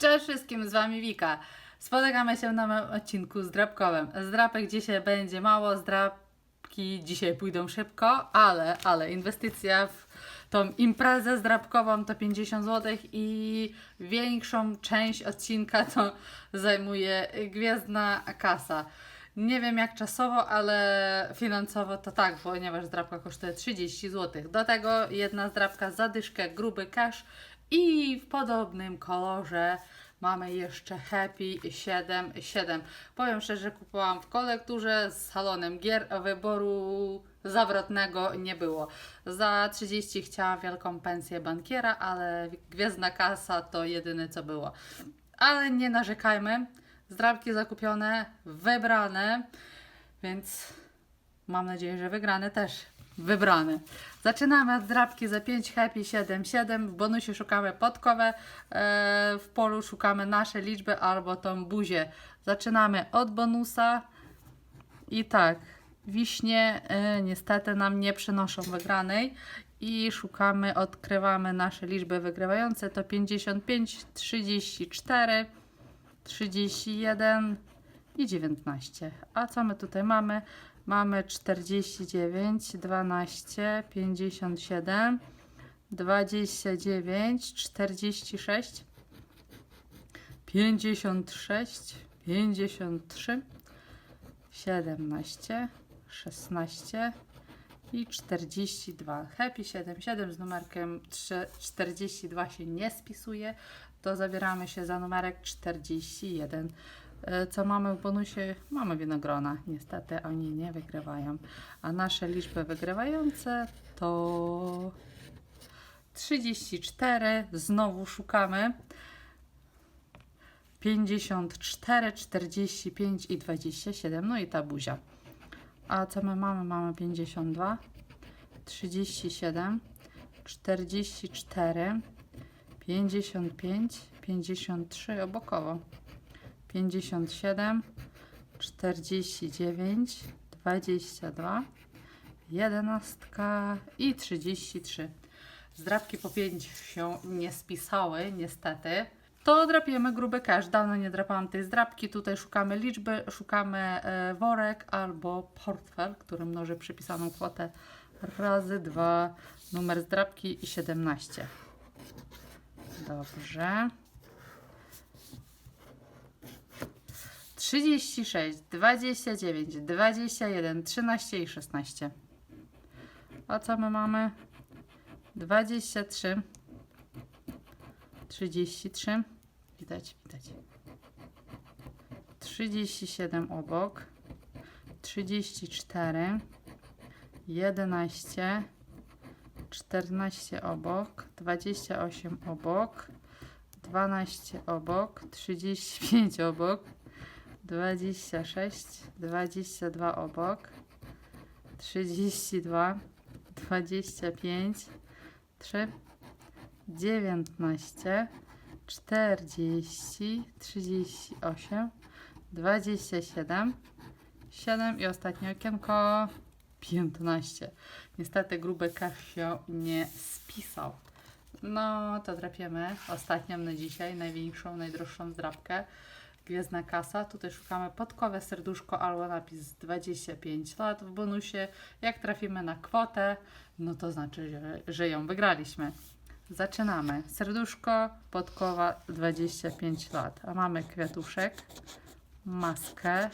Cześć wszystkim, z Wami Wika. Spotykamy się na moim odcinku zdrabkowym. Zdrapek dzisiaj będzie mało, zdrabki dzisiaj pójdą szybko, ale, ale inwestycja w tą imprezę zdrabkową to 50 zł i większą część odcinka to zajmuje Gwiezdna Kasa. Nie wiem jak czasowo, ale finansowo to tak, ponieważ zdrabka kosztuje 30 zł. Do tego jedna zdrabka za dyszkę, gruby cash i w podobnym kolorze mamy jeszcze Happy 7.7. Powiem szczerze, kupowałam w kolekturze z salonem gier, wyboru zawrotnego nie było. Za 30 chciałam wielką pensję bankiera, ale Gwiezdna Kasa to jedyne co było. Ale nie narzekajmy. Zdrabki zakupione, wybrane, więc mam nadzieję, że wygrane też wybrane. Zaczynamy od drapki za 5 happy 7 7. W bonusie szukamy podkowę, e, w polu szukamy nasze liczby albo tą buzię. Zaczynamy od bonusa i tak, wiśnie e, niestety nam nie przynoszą wygranej i szukamy, odkrywamy nasze liczby wygrywające to 55, 34, 31 i 19. A co my tutaj mamy? Mamy 49, 12, 57, 29, 46, 56, 53, 17, 16 i 42. Happy 77 z numerkiem 3, 42 się nie spisuje, to zabieramy się za numerek 41. E, Co mamy w bonusie? Mamy winogrona. Niestety oni nie wygrywają. A nasze liczby wygrywające to 34. Znowu szukamy. 54, 45 i 27. No i ta buzia. A co my mamy? Mamy 52, 37, 44, 55, 53 obokowo. 57, 49, 22, 11 i 33. Zdrabki po 5 się nie spisały, niestety. To drapiemy gruby cash. Dawno nie drapałam tej zdrabki. Tutaj szukamy liczby, szukamy e, worek albo portfel, który mnoży przypisaną kwotę razy 2, numer zdrabki i 17. Dobrze. 36, 29, 21, 13 i 16. A co my mamy? 23, 33, widać, widać. 37 obok, 34, 11, 14 obok, 28 obok, 12 obok, 35 obok, 26, 22 obok, 32, 25, 3, 19, 40, 38, 27, 7 i ostatnie okienko 15. Niestety gruby się nie spisał. No to drapiemy ostatnią na dzisiaj, największą, najdroższą zdrapkę. Gwiezdna kasa. Tutaj szukamy podkowe serduszko albo napis 25 lat w bonusie. Jak trafimy na kwotę, no to znaczy, że, że ją wygraliśmy. Zaczynamy. Serduszko, podkowa 25 lat. A mamy kwiatuszek, maskę,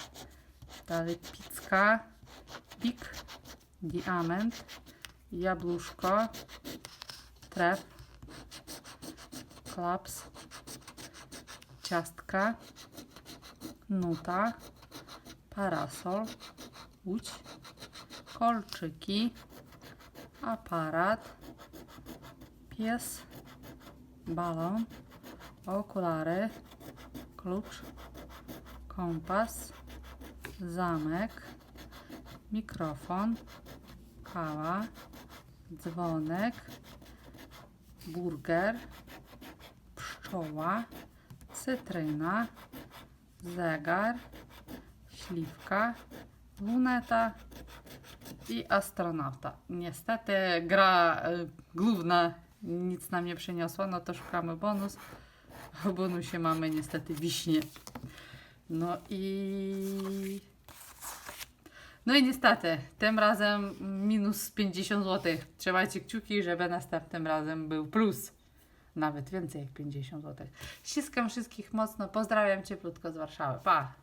dalej picka, pik, diament, jabłuszko, tref, klaps, ciastka, nuta, parasol, łódź, kolczyki, aparat, pies, balon, okulary, klucz, kompas, zamek, mikrofon, kawa, dzwonek, burger, pszczoła, cytryna, zegar, śliwka, luneta i astronauta. Niestety gra y, główna nic nam nie przyniosła, no to szukamy bonus. W bonusie mamy niestety wiśnie. No i... No i niestety, tym razem minus 50 zł. Trzymajcie kciuki, żeby następnym razem był plus. Nawet więcej jak 50 zł. Ściskam wszystkich mocno. Pozdrawiam cieplutko z Warszawy. Pa!